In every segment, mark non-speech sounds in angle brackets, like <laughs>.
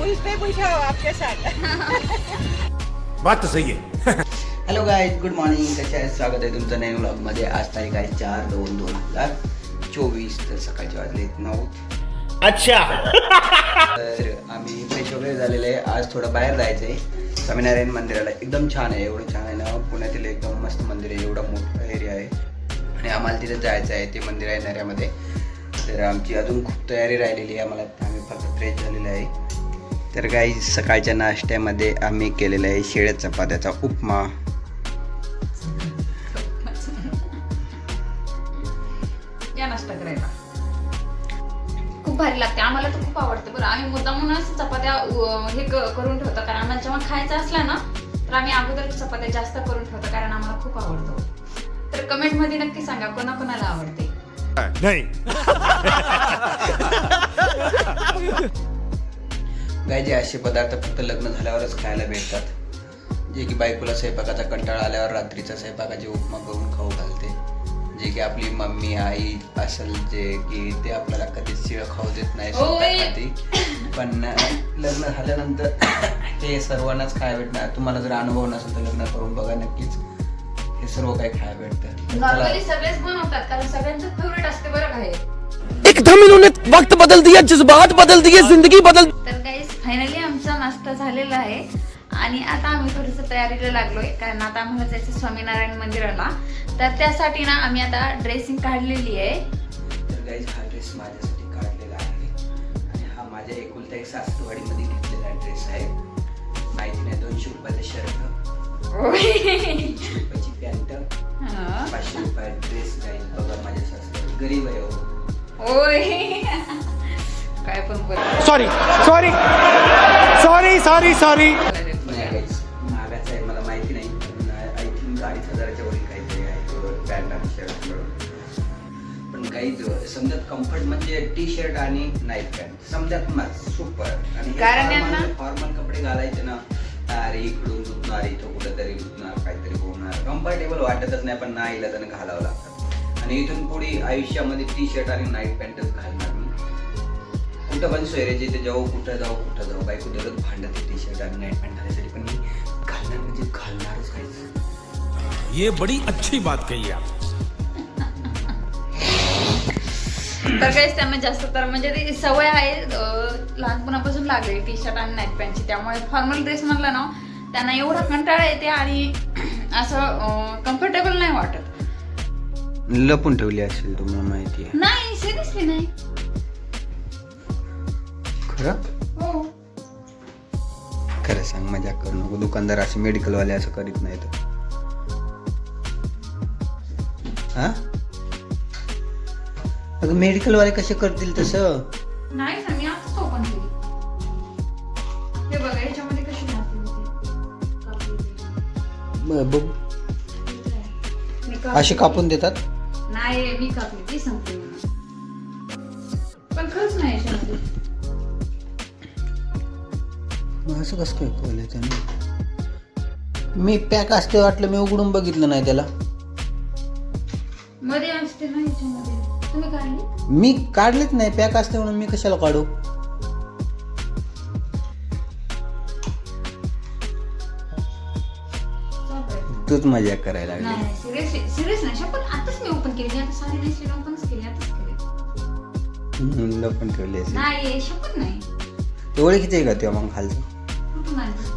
आहेच उसको पूछते पूछो आपके साथ. बात तो सही है. हॅलो गाईज गुड मॉर्निंग कसे आहे स्वागत आहे तुमचं नवीन व्लॉगमध्ये आज तारीख आहे चार दोन दोन हजार चोवीस तर सकाळचे वाजले नऊ. अच्छा. तर आम्ही फ्रेश वगैरे झालेले आहे. आज थोडं बाहेर जायचं आहे. स्वामीनारायण मंदिराला. एकदम छान आहे. एवढं छान आहे ना. पुण्यातील एकदम मस्त मंदिर आहे. एवढा मोठा एरिया आहे. आणि आम्हाला तिथे जायचं आहे. ते मंदिर आहे नऱ्यामध्ये. तर आमची अजून खूप तयारी राहिलेली आहे. आम्हाला आम्ही फक्त फ्रेश झालेलं आहे. तर काही सकाळच्या नाश्त्यामध्ये आम्ही केलेलं आहे शेळ्या चपात्याचा उपमा. या नाश्ता करायला. खूप भारी लागते. आम्हाला तर खूप आवडते बरं. आम्ही मुद्दा म्हणूनच चपात्या हे करून ठेवतो. कारण आम्हाला जेव्हा खायचं असलं ना तर आम्ही अगोदर चपात्या जास्त करून ठेवतो. कारण आम्हाला खूप आवडतो. तर कमेंटमध्ये नक्की सांगा कोणाकोणाला आवडते? नहीं. <laughs> गाय जे असे पदार्थ फक्त लग्न झाल्यावरच खायला भेटतात. जे की बायकोला स्वयंपाकाचा कंटाळा आल्यावर रात्रीचा स्वयंपाकाची उपमा करून खाऊ घालते. जे की आपली मम्मी आई असेल जे की ते आपल्याला कधीच शिळ खाऊ देत नाही पण लग्न झाल्यानंतर हे सर्वांनाच खायला भेटणार. तुम्हाला जर अनुभव नसेल तर लग्न करून बघा नक्कीच. हे सर्व काही खायला भेटतं. नॉर्मली सगळेच बनवतात कारण सगळ्यांचं फेवरेट असते बरं काय एकदम इन्होंने वक्त बदल दिया जज्बात बदल दिए जिंदगी बदल तर गाईज फायनली आमचा नाश्ता झालेला आहे. आणि आता आम्ही थोडंसं तयारीला लागलोय कारण आता आम्हाला जायचं स्वामीनारायण मंदिराला. तर त्यासाठी ना आम्ही आता ड्रेसिंग काढलेली आहे. तर गाईज हा ड्रेस माझ्यासाठी काढलेला आहे. आणि हा माझ्या एकुलता एक सासरवाडीमध्ये घेतलेला ड्रेस आहे. माहिती नाही दोनशे रुपयाचा शर्ट रुपयाची पॅन्ट हा. पाचशे रुपयाचा ड्रेस गाईज बघा माझ्या सासरवाडी गरीब आहे हो. ओय काय पण बोल. Sorry sorry sorry sorry sorry. महागाचा आहे मला माहिती नाही. पण आय थिंक अडीच हजाराच्या वरील काहीतरी आहे पॅन्ट आणि शर्ट मिळून पण काही समजत कम्फर्ट म्हणजे टी शर्ट आणि नाईट पॅन्ट समजत मस्त सुपर आणि कारण यांना- फॉर्मल कपडे घालायचे ना अरे इकडून दुखणार इथं कुठेतरी दुखणार काहीतरी होणार. कम्फर्टेबल वाटतच नाही पण नाही घालावं लागतं. आणि इथून पुढे आयुष्यामध्ये टी शर्ट आणि नाईट पॅन्टच घालणार. कुठं पण सोयरेचे ते जाऊ कुठं जाऊ कुठं जाऊ बायको दररोज भांडते टी शर्ट आणि नाईट पॅन्ट घालायसाठी पण मी घालणार म्हणजे घालणारच काहीच. ये बड़ी अच्छी बात कही आप. तर काहीच त्यांना जास्त तर म्हणजे ती सवय आहे लहानपणापासून लागली टी शर्ट आणि नाईट पॅन्टची त्यामुळे फॉर्मल ड्रेस म्हणलं ना त्यांना एवढा कंटाळा येते आणि <clears throat> असं कम्फर्टेबल नाही वाटत. लपून ठेवली असेल तुम्हाला माहिती आहे. नाही सिरियसली नाही. खरं खरं सांग मजा करू नको. दुकानदार असे मेडिकलवाले असं करीत नाहीत. हा? अगं मेडिकलवाले कसे करतील तसं? नाही ना मी आताच ओपन केली हे बघा याच्यामध्ये कशी घातली होती? कापली होती. ब- बघ. मी कापली. असे कापून देतात? नाही मी कापली ती सांगते मी. पण खरंच नाही याच्यामध्ये. मग असं कसं काय कळलं त्याने? मी पॅक असते वाटलं मी उघडून बघितलं नाही त्याला. मध्ये असते ना याच्यामध्ये. तुम्ही काढली? मी काढलेच नाही पॅक असते म्हणून मी कशाला काढू. तूच मजा करायला लागली. नाही सिरियसली सिरियस नाही. शपथ आताच मी ओपन केली. मी आता साडी नेसली ओपनच केली आताच केली. हम्म, लपून ठेवली असेल. नाही शपथ नाही. ते ओळखीचं आहे का तेव्हा मग खालचं?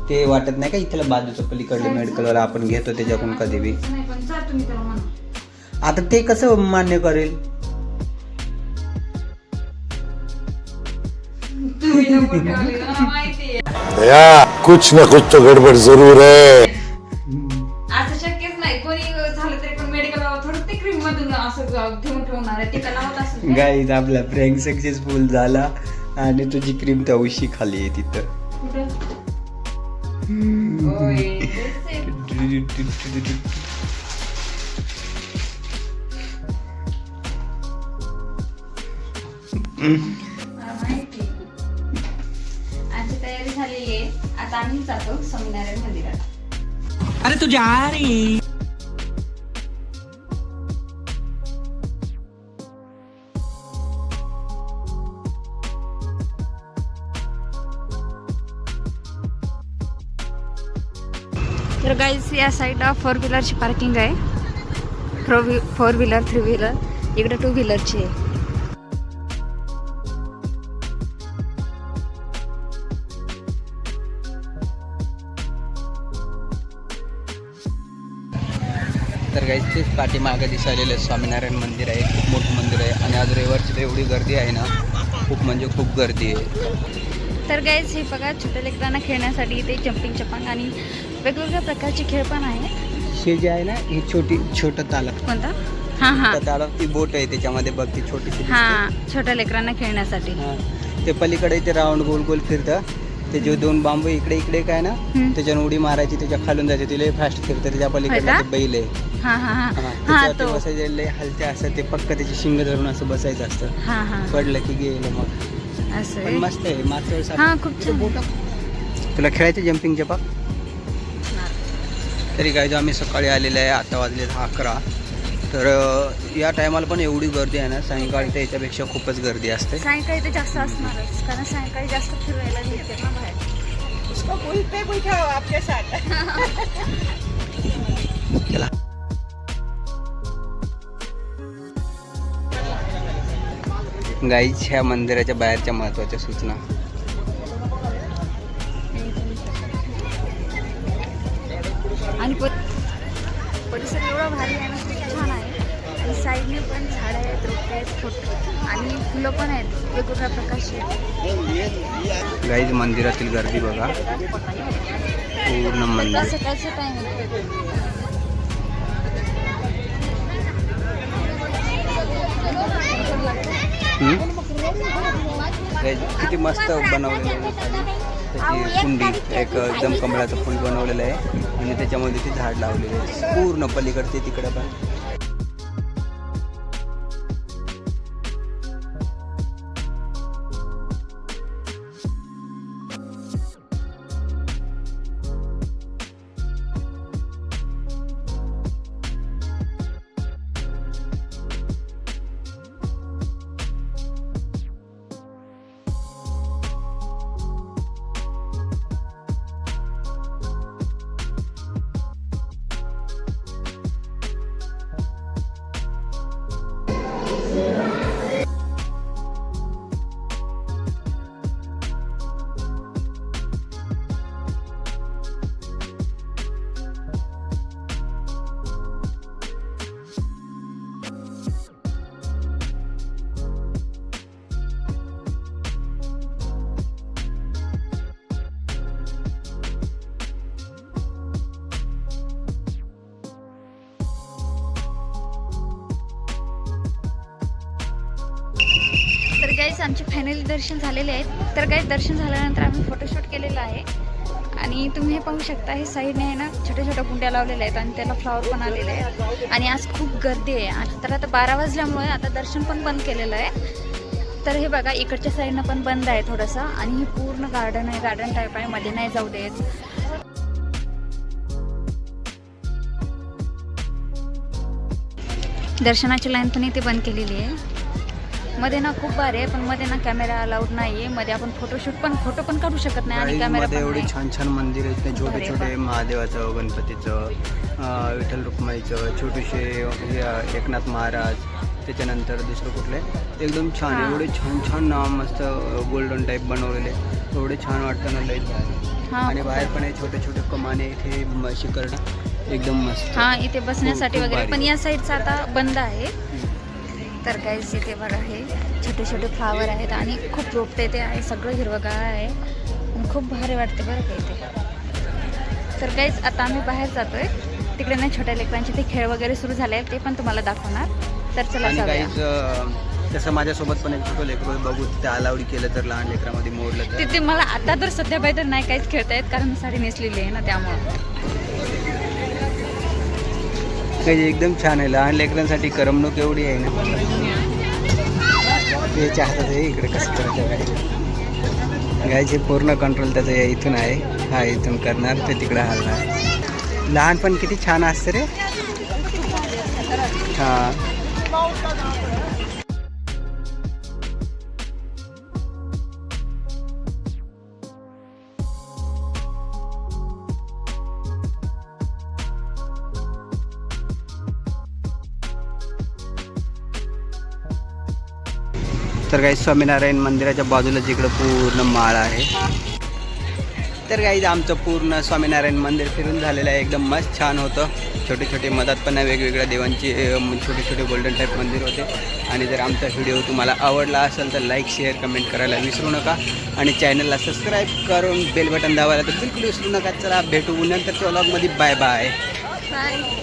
ते वाटत नाही का इथलं बाजूचं पलीकडलं मेडिकलवाला आपण घेतो त्याच्याकडून कधी बी. नाही पण जा तुम्ही त्याला म्हणा. आता ते कसं मान्य करेल? तुम्ही नको ठेवली, मला माहिती आहे. दया कुछ न कुछ तो गड़बड़ जरूर है असं शक्यच नाही. कोणी झालं तरी पण मेडिकल थोडं ते क्रीम मधून असं घेऊन ठेवणार आहे. ते का लावत असेल ते? गाईज आपला प्रँक सक्सेसफुल झाला आणि तुझी क्रीम त्या उशी खाली आहे तिथं. कुठं? आमची तयारी झालेली आहे आता आम्ही जातो स्वामीनारायण मंदिराला अरे तू जा गाईज या साईडला फोर व्हीलरची पार्किंग आहे. Four V four wheeler three wheeler इकडे टू व्हीलरची आहे. तर काही तेच पाठीमागं दिसायलेलं स्वामीनारायण मंदिर आहे. खूप मोठं मंदिर आहे. आणि आज रविवारची तर एवढी गर्दी आहे ना खूप म्हणजे खूप गर्दी आहे. तर गाईज हे बघा छोट्या लेकरांना खेळण्यासाठी इथे जम्पिंग चपांग आणि वेगवेगळ्या प्रकारचे खेळ पण आहे. हे जे आहे ना ही छोटी छोटं तालाब कोणता? हां हां. त्या तालाब ती बोट आहे त्याच्यामध्ये बघ ती छोटीशी दिसते. हां छोट्या लेकरांना खेळण्यासाठी. हा. ते पलीकडे ते राऊंड गोल गोल फिरतं. ते जे दोन बांबू इकडे इकडे काय ना हम्म. त्याच्यानं उडी मारायची त्याच्या खालून जायचे. तिला फास्ट फिरतं त्याच्या पलीकडे होय का? ते बैल आहे. हां हां हां. हा, हां तो बसायचे लय हलते असं ते पक्क त्याची शिंग धरून असं बसायचं असतं. हां हां. पडलं की गेलं मग. असं पण आहे. मस्त आहे मागच्या वेळेस हां आपण- खूप छान. तुला खेळायचं जम्पिंग चपाक तरी काय जो आम्ही सकाळी आलेले आहे आता वाजले दहा अकरा. तर या टायमाला पण एवढी गर्दी आहे ना सायंकाळी तर याच्यापेक्षा खूपच गर्दी असते. सायंकाळी ते जास्त असणारच कारण सायंकाळी जास्त फिरायला मिळते ना बाहेर. उसको पुल पे आपके साथ. चला. गाईच ह्या मंदिराच्या बाहेरच्या महत्त्वाच्या सूचना. आहेत आणि फुलं पण आहेत वेगवेगळ्या प्रकारची. गाईज मंदिरातील गर्दी बघा. पूर्ण मंदिर. सकाळचं टाइम किती मस्त बनवलेलं आहे. त्याची कुंडी एक एकदम कमळाचं फुल बनवलेलं आहे. आणि त्याच्यामध्ये ते झाड लावलेलं आहे. पूर्ण पलीकडचे तिकडे पण. आमचे फायनली दर्शन झालेले आहेत. तर काही दर्शन झाल्यानंतर आम्ही फोटोशूट केलेलं आहे. आणि तुम्ही हे पाहू शकता हे साईडने आहे ना छोट्या छोट्या कुंड्या लावलेल्या आहेत आणि त्याला फ्लॉवर पण आलेले आहे आणि आज खूप गर्दी आहे. आणि तर आता बारा वाजल्यामुळे आता दर्शन पण बंद केलेलं आहे. तर हे बघा इकडच्या साईडनं पण बंद आहे थोडंसं. आणि हे पूर्ण गार्डन आहे गार्डन टाईप आहे. मध्ये नाही जाऊ देत. दर्शनाची लाईन पण इथे बंद केलेली आहे. मध्ये ना खूप भारी आहे पण मध्ये ना कॅमेरा अलाउड नाही आहे मध्ये आपण फोटोशूट पण फोटो पण काढू शकत नाही आणि कॅमेरा एवढे. छान छान मंदिर आहेत छोटे छोटे. महादेवाचं गणपतीचं विठ्ठल रुक्माईचं छोटेसे एकनाथ महाराज त्याच्यानंतर दुसरं कुठले एकदम छान. एवढे छान छान नाव मस्त गोल्डन टाईप बनवलेले एवढे छान वाटतं ना लई भारी हां, आणि बाहेर. पण आहे छोटे छोटे कमाने इथे शिखरणं एकदम मस्त हा इथे बसण्यासाठी वगैरे. पण या साईडचं आता बंद आहे तर काहीच इथे बघा हे छोटे छोटे फ्लावर आहेत आणि खूप रोपटे ते आहे सगळं हिरवगाळ आहे. आणि खूप भारी वाटते बरं का इथे. तर काहीच आता आम्ही बाहेर जातोय. तिकडे ना छोट्या लेकरांचे ते खेळ वगैरे सुरू झाले आहेत ते पण तुम्हाला दाखवणार. तर चला तसं माझ्यासोबत पण एक छोटं लेकरं बघू ते अलाउडी केलं तर लहान लेकरामध्ये मोडलं तिथे मला आता तर सध्या बाई तर नाही काहीच खेळता येत कारण साडी नेसलेली आहे ना त्यामुळं. काही एकदम छान आहे. लहान लेकरांसाठी करमणूक एवढी आहे ना. याच्या हातात आहे इकडे कसं करायचं काय गायचे पूर्ण कंट्रोल त्याचं या इथून आहे. हा इथून करणार ते तिकडे हलणार. लहानपण किती छान असतं रे. हां. तर काही स्वामीनारायण मंदिराच्या बाजूला जिकडं पूर्ण माळ आहे. तर काही आमचं पूर्ण स्वामीनारायण मंदिर फिरून झालेलं आहे. एकदम मस्त छान होतं. छोटे छोटे मदत पण वेगवेगळ्या देवांची छोटे छोटे गोल्डन टाईप मंदिर होते. आणि जर आमचा व्हिडिओ तुम्हाला आवडला असेल तर लाईक शेअर कमेंट करायला विसरू नका. आणि चॅनलला सबस्क्राईब करून बेल बटन दाबायला तर बिलकुल विसरू नका. चला भेटू नंतरच्या व्लॉगमध्ये बाय बाय बाय